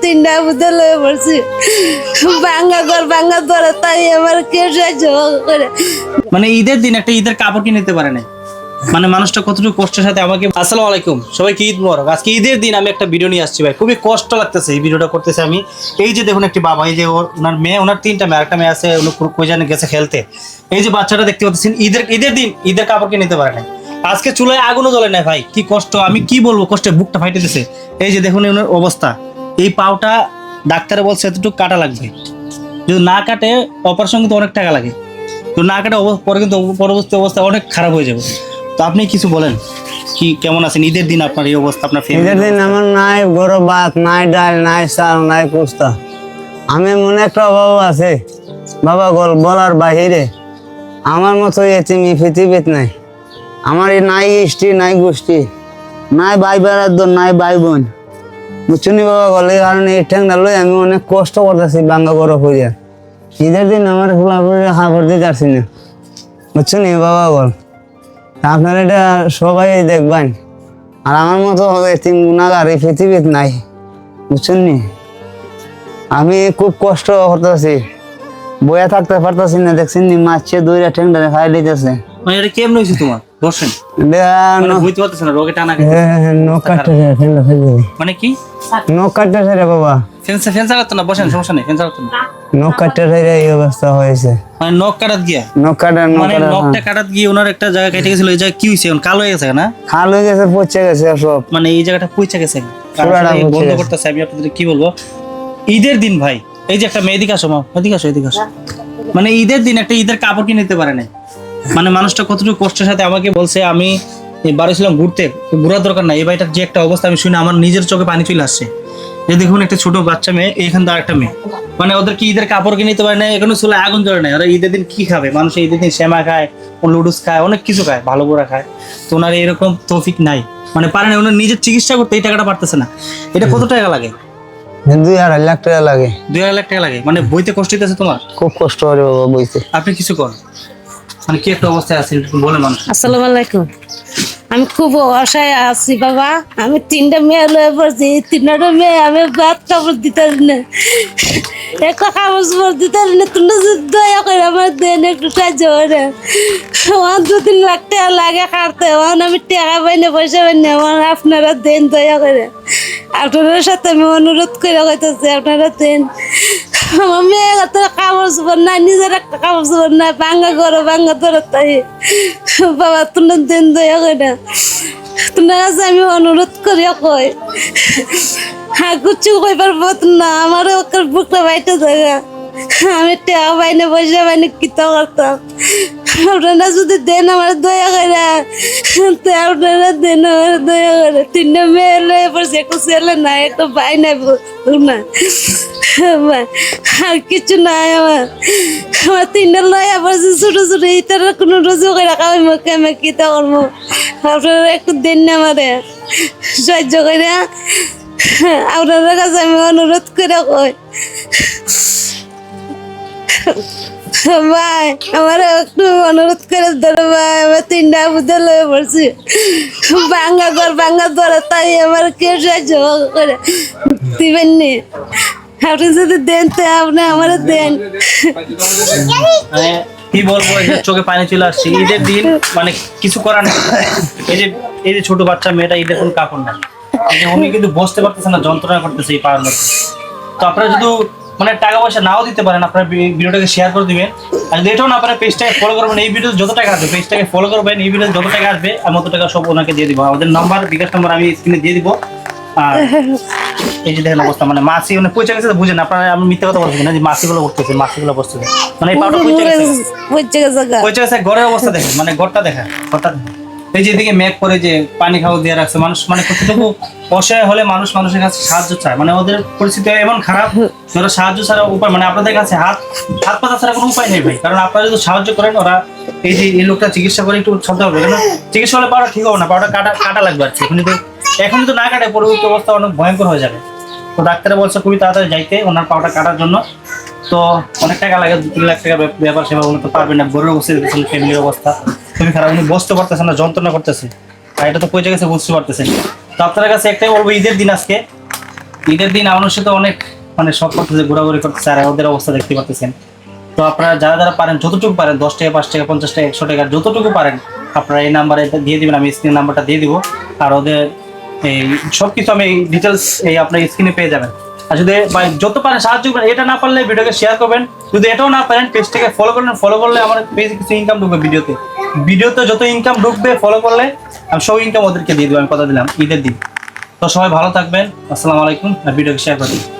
তিনটা বুঝে পড়ছি। ভাঙ্গা ঘর ভাঙ্গা ধরে তাই আমার কে সাহায্য করে। মানে ঈদের দিন একটা ঈদের কাপড় কিনে নিতে পারে না মানে মানুষটা কতটুকু কষ্টের সাথে আমাকে আসসালামু আলাইকুম সবাইকে ঈদ মোবারক? আজকে ঈদের দিন আমি একটা ভিডিও নিয়ে আসছি ভাই। খুবই কষ্ট লাগতেছে এই ভিডিওটা করতেছে আমি। এই যে দেখুন একটি বাবা, এই যে ওনার মেয়ে, ওনার তিনটা মেয়ে একটা মেয়ে আছে, উনি কো- কই জানে গেছে খেলতে। এই যে বাচ্চাটা দেখতে পাচ্ছেন, ঈদের ঈদের দিন ঈদের কাপড় কিনে নিতে পারে না আজকে চুলায় আগুনও জ্বলে না ভাই, কি কষ্ট, আমি কি বলব কষ্টে বুকটা ফাইটেতেছে এই যে দেখুন ওনার অবস্থা। এই পাওটা ডাক্তারে বলছে এতটুকু কাটা লাগবে। যদি না কাটে অপারেশন কিন্তু অনেক টাকা লাগে। তো না কাটে পরে কিন্তু পরবর্তী অবস্থা অনেক খারাপ হয়ে যাবে। তো আপনি কিছু বলেন কি কেমন আছেন? ঈদের দিন আপনার এই অবস্থা আপনার ঈদের দিন আমার নাই বড় ভাত নাই ডাল নাই চাল নাই কুস্তা আমি মনে একটা অভাব আছে বাবা গল বলার বাহিরে। আমার মতো এতিম পৃথিবীত নাই। আমার এই নাই স্ত্রী নাই গোষ্ঠী নাই ভাই বেড়ার নাই ভাই বোন বুঝছনি বাবা গলে কারণে এই ঠ্যাংটা লই আমি অনেক কষ্ট করতেছি বাঙ্গা বড় করিয়া ঈদের দিন আমার ফুলাফুলি খাবার দিতে পারছি না। বুঝছনি বাবা গল আপনারা এটা সবাই দেখবেন। আর আমার মতো এতিম গুণাগার এই পৃথিবীত নাই। বুঝছেন নি আমি খুব কষ্ট করতেছি। বয়া থাকতে পারতেছি না, দেখছেন নি মাছে দইরা ঠেংটা খাই দিতেছে। এটা কেমন হয়েছে তোমার? বসেন। মানে বুঝতে পারতেছে রোগে টানা খেতে। নখ কাটতে ঠেংটা খাই দিবে মানে কি? নখ রে বাবা। ফ্যান ফ্যান চালাতো না? বসেন সমস্যা নেই ফ্যান চালাতো না। নখ কাটতে এই অবস্থা হয়েছে। মানে নখ কাটাত গিয়া? নখ মানে নখটা কাটাত গিয়ে ওনার একটা জায়গা কেটে গেছিল এই জায়গা কি হয়েছে? এখন কালো হয়ে গেছে না? হয়ে গেছে পচে গেছে সব। মানে এই জায়গাটা গেছে। বন্ধ করতেছে আমি আপনাদের কি বলব? ঈদের দিন ভাই এই যে একটা মেয়েদিকে আসো মা এদিকে আসো এদিকে আসো। মানে ঈদের দিন একটা ঈদের কাপড় কিনে নিতে পারে না মানে মানুষটা কতটুকু কষ্টের সাথে আমাকে বলছে আমি বারো ছিলাম ঘুরতে ঘোরার দরকার নাই। এই বাড়িটার যে একটা অবস্থা আমি শুনে আমার নিজের চোখে পানি চলে আসছে। যে দেখুন একটা ছোট বাচ্চা মেয়ে এখান থেকে একটা মেয়ে। মানে ওদের কি ঈদের কাপড় কিনে নিতে পারে না এখনও চুলে আগুন জ্বলে নাই। ওরা ঈদের দিন কি খাবে? মানুষ ঈদের দিন শ্যামা খায় লুডুস খায় অনেক কিছু খায় ভালো করে খায়। তো ওনার এরকম তৌফিক নাই। মানে পারে না ওনার নিজের চিকিৎসা করতে এই টাকাটা পারতেছে না। এটা কত টাকা লাগে? দুই আড়াই লাখ টাকা লাগে। দুই আড়াই লাখ টাকা লাগে? মানে বইতে কষ্ট হইতেছে তোমার? খুব কষ্ট বাবা বইতে। আপনি কিছু কর মানে কি একটা অবস্থায় আছেন একটু বলে মানুষ আসসালামু আলাইকুম। আমি খুব অসহায় আছি, বাবা। আমি তিনটা মেয়ে লয়ে পড়ছি তিনটা মেয়ে আমি ভাত কাপড় দিতে না। একটা কাপড় দিতে না তুমি দয়া করে আমার দেন একটু সাহায্য করে। আমার দু, তিন লাখ টাকা লাগে কাটতে আমার আমি টাকা পাই না, পয়সা পাই না আমার আপনারা দেন দয়া করে। আপনাদের সাথে আমি অনুরোধ করে কইতেছি, আপনারা দেন। আমার মেয়ে তো কাপড় নাই, নিজের একটা কাপড় চোপড় নাই, ভাঙ্গা করো ভাঙ্গা ধরে তাই। বাবা, তোমার দিন দয়া না। তোমার কাছে আমি অনুরোধ করি কই হ্যাঁ কুচু কই পারব না, আমারও ওকে বুকটা বাইতে জায়গা। আমি টাকা পাইনি পয়সা পাইনি কিতা করতাম? আপনারা যদি দেন আমার দয়া করে, তো আপনারা দেন আমার দয়া করে। তিনটা মেয়ে লয়ে পড়ছে, একটা ছেলে নাই একটা ভাই নাই না। আর কিছু নাই আমার। আমার তিনটা লয়া যে ছোট ছোট ইটার কোনো রোজু করে খাওয়াই মুখে আমি কিতা করব? আপনারা একটু দেন না আমারে। সাহায্য করে আপনাদের কাছে আমি অনুরোধ করে কই। ভাই, আমার একটু অনুরোধ করে ধরো ভাই আমার তিনটা বুঝে লয়ে পড়ছি। ভাঙ্গা ঘর ভাঙ্গা ধরে তাই আমার কেউ সাহায্য করে দিবেন নি আপনি যদি দেন, তো আপনি আমার দেন। কি বলব চোখে পানি চলে আসছে। ঈদের দিন মানে কিছু করার নেই। এই যে এই যে ছোট বাচ্চা, মেয়েটা ঈদের কোন কাপড় না উনি কিন্তু বসতে পারতেছে না, যন্ত্রণা করতেছে এই মধ্যে। তো আপনারা যদি মানে টাকা পয়সা নাও দিতে পারেন আপনারা ভিডিওটাকে শেয়ার করে দিবেন। আর এটাও না পারেন পেজটাকে ফলো করবেন। এই ভিডিও যত টাকা আসবে পেজটাকে ফলো করবেন। এই ভিডিও যত টাকা আসবে আমি অত টাকা সব ওনাকে দিয়ে দিব। আমাদের নাম্বার বিকাশ নাম্বার আমি স্ক্রিনে দিয়ে দিব। আর এই যে দেখেন অবস্থা মানে মাছি মানে পয়সা গেছে বুঝেন আপনারা আমি মিথ্যা কথা বলছি না যে মাছিগুলো বসতেছে মাছিগুলো বসতেছে। মানে এই পাউডার পয়সা গেছে। বুঝছে গেছে গা। ওই জায়গায় ঘরের অবস্থা দেখেন মানে ঘরটা দেখা ঘরটা দেখেন। এই যে এদিকে মেঘ করে যে পানি খাওয়া দিয়ে রাখছে মানুষ মানে কতটুকু অসহায় হলে মানুষ মানুষের কাছে সাহায্য চায়। মানে ওদের পরিস্থিতি এমন খারাপ ওরা সাহায্য ছাড়া উপায় মানে আপনাদের কাছে হাত হাত পাতা ছাড়া কোনো উপায় নেই ভাই। কারণ আপনারা যদি সাহায্য করেন, ওরা এই যে এই লোকটা চিকিৎসা করে একটু ছড়তে হবে। কেন চিকিৎসা হলে পাওয়াটা ঠিক হবে না, পাওয়াটা কাটা কাটা লাগবে আর কি। এখন যদি না কাটে পরবর্তী অবস্থা অনেক ভয়ঙ্কর হয়ে যাবে। তো ডাক্তারে বলছে, খুবই তাড়াতাড়ি যাইতে, ওনার পাওয়াটা কাটার জন্য। তো অনেক টাকা লাগে দু তিন লাখ টাকা ব্যাপার সেবা তো পারবেন না। গরুর অবস্থা ফ্যামিলির অবস্থা। খুবই খারাপ, উনি বসতে পারতেছেন না, যন্ত্রণা করতেছে। আর এটা তো পয়সা গেছে বুঝতে পারতেছেন তো আপনার কাছে একটাই বলব, ঈদের দিন আজকে। ঈদের দিন আমার সাথে অনেক মানে সব করতেছে, ঘোরাঘুরি করতেছে, আর ওদের অবস্থা দেখতে পাচ্ছেন তো আপনারা যারা যারা পারেন, যতটুকু পারেন, দশ টাকা, পাঁচ টাকা, পঞ্চাশ টাকা, একশো টাকা, যতটুকু পারেন, আপনারা এই নাম্বারে দিয়ে দিবেন, আমি স্ক্রিন নাম্বারটা দিয়ে দিব। আর ওদের এই সব কিছু আমি ডিটেলস এই আপনার স্ক্রিনে পেয়ে যাবেন। আর যদি যত পারেন সাহায্য করবেন, এটা না পারলে ভিডিওকে শেয়ার করবেন। যদি এটাও না পারেন পেজটাকে ফলো করলেন ফলো করলে আমার পেজে কিছু ইনকাম ঢুকবে ভিডিওতে। ভিডিওতে যত ইনকাম ঢুকবে ফলো করলে আমি সব ইনকাম ওদেরকে দিয়ে দেবো, আমি কথা দিলাম। ঈদের দিন। তো সবাই ভালো থাকবেন। আসসালামু আলাইকুম, আর ভিডিওকে শেয়ার করবেন